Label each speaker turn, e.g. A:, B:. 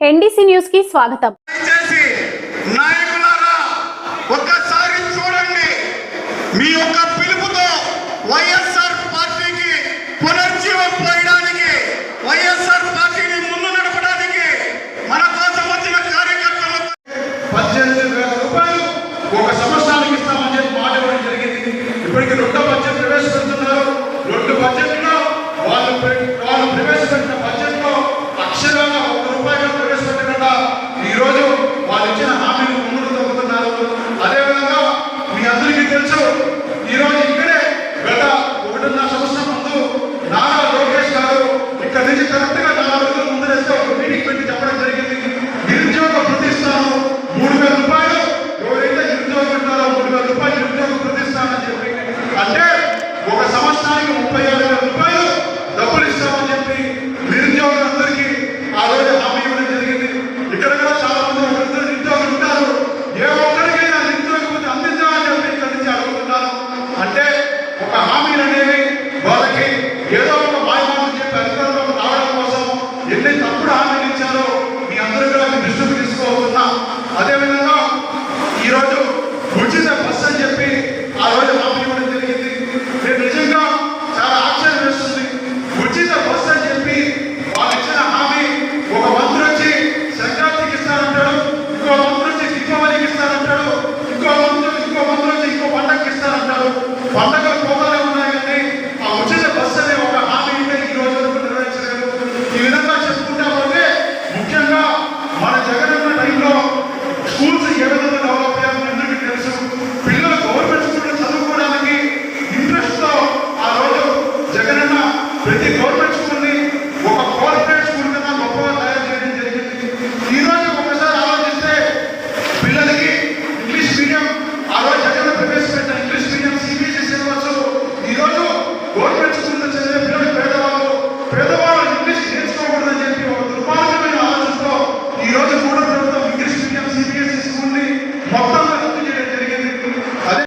A: NDC న్యూస్కి స్వాగతం
B: ఒక్కసారి చూడండి. మీ యొక్క పిలుపుతో వైఎస్ఆర్ పార్టీకి పునర్జీవం పోయడానికి వైఎస్ఆర్ పార్టీని ముందు నడపడానికి మన కోసం వచ్చిన కార్యకర్తలు
C: పద్దెనిమిది వేల రూపాయలు ఒక ఇక్కడ నుంచి కరెక్ట్గా నాలుగు ఒక మీటింగ్ పెట్టి చెప్పడం జరిగింది. నిరుద్యోగ ప్రతిస్తాను మూడు వేల రూపాయలు. ఎవరైతే నిరుద్యోగం ఉంటారో మూడు వేల రూపాయలు నిరుద్యోగ ప్రతిస్తానని చెప్పి. అంటే ఒక సంవత్సరానికి ముప్పై ఏడు వేల రూపాయలు డబ్బులు ఇస్తామని చెప్పి నిరుద్యోగులందరికీ ఆ రోజు హామీ ఇవ్వడం జరిగింది ఇక్కడ కూడా చాలా మంది ఒకరిద్దరు నిరుద్యోగులు ఉంటారు ఏ ఒక్కరికైనా నిరుద్యోగం అందించాలని చెప్పి ఇక్కడ నుంచి అడుగుతున్నాను అంటే ఒక హామీలు అనేవి వాళ్ళకి ఏదో ఒక మాయమాటలు చెప్పి అధికారంలోకి రావడం కోసం ఎన్ని తప్పుడు హామీలు ఇచ్చారో మీ అందరూ కూడా దృష్టికి తీసుకోవాలన్నా అదేవిధంగా ఈరోజు ఉచిత బస్ అని చెప్పి ఆ రోజు హామీ ఇవ్వడం జరిగింది. నేను నిజంగా చాలా ఆశ్చర్యం వేస్తుంది. ఉచిత బస్ అని చెప్పి వాళ్ళు ఇచ్చిన హామీ ఒక మంత్రి వచ్చి సంక్రాంతికి ఇస్తానంటాడు ఇంకో మంత్రి వచ్చి దీపావళికి ఇస్తానంటాడు ఇంకో మంత్రి ఇంకో మంత్రి వచ్చి ఇంకో పండగకి ఇస్తానంటాడు పండగ